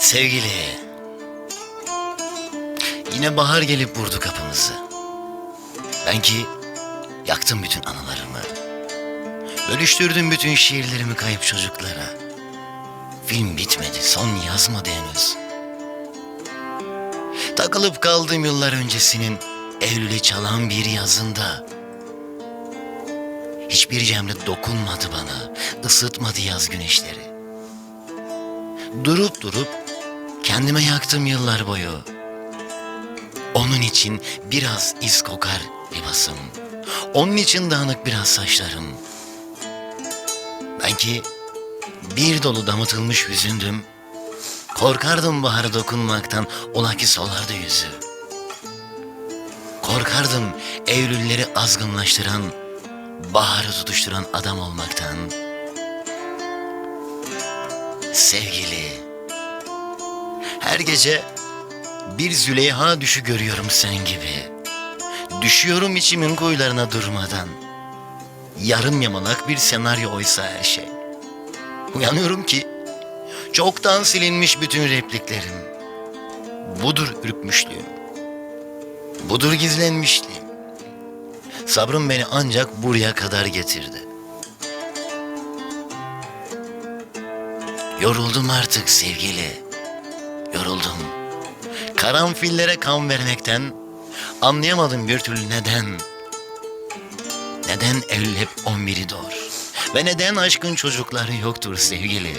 Sevgili. Yine bahar gelip vurdu kapımızı. Ben ki yaktım bütün anılarımı. Bölüştürdüm bütün şiirlerimi kayıp çocuklara. Film bitmedi, son yazmadı henüz. Takılıp kaldım yıllar öncesinin Eylül'e çalan bir yazında. Hiçbir cemre dokunmadı bana, ısıtmadı yaz güneşleri. Durup durup kendime yaktım yıllar boyu. Onun için biraz iz kokar libasım. Onun için dağınık biraz saçlarım. Ben ki bir dolu damıtılmış hüzündüm. Korkardım bahara dokunmaktan, ola ki solardı yüzü. Korkardım Eylülleri azgınlaştıran, baharı tutuşturan adam olmaktan. Sevgili, her gece bir Züleyha düşü görüyorum sen gibi. Düşüyorum içimin kuyularına durmadan. Yarım yamalak bir senaryo oysa her şey. Uyanıyorum ki çoktan silinmiş bütün repliklerim. Budur ürkmüşlüğüm. Budur gizlenmişliğim. Sabrım beni ancak buraya kadar getirdi. Yoruldum artık sevgili. Yoruldum. Karanfillere kan vermekten anlayamadım bir türlü neden. Neden Eylül hep on biri doğur? Ve neden aşkın çocukları yoktur sevgili?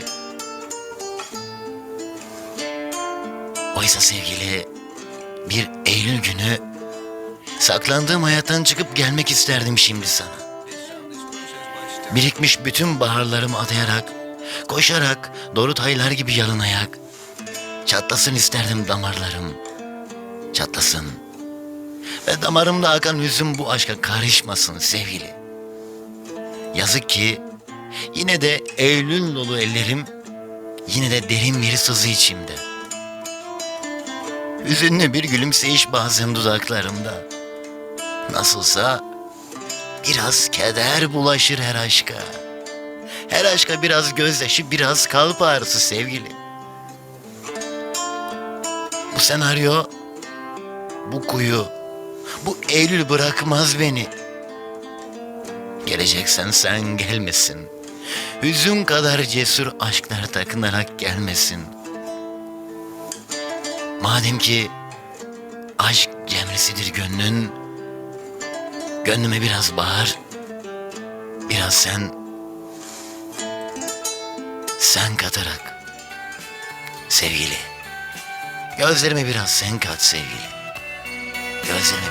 Oysa sevgili bir Eylül günü saklandığım hayattan çıkıp gelmek isterdim şimdi sana. Birikmiş bütün baharlarımı adayarak, koşarak, Dorut Haylar gibi yalın ayak. Çatlasın isterdim damarlarım, çatlasın. Ve damarımda akan hüzün bu aşka karışmasın sevgili. Yazık ki yine de Eylül dolu ellerim, yine de derin bir sızı içimde. Hüzünlü bir gülümseyiş bazen dudaklarımda. Nasılsa biraz keder bulaşır her aşka. Her aşka biraz gözyaşı, biraz kalp ağrısı sevgili. Bu senaryo, bu kuyu, bu Eylül bırakmaz beni. Geleceksen sen gelmesin. Hüzün kadar cesur aşklar takınarak gelmesin. Madem ki aşk cemresidir gönlün, gönlüme biraz bağır, biraz sen, sen katarak sevgili. Gözlerime biraz sen kat sevgili. Gözlerime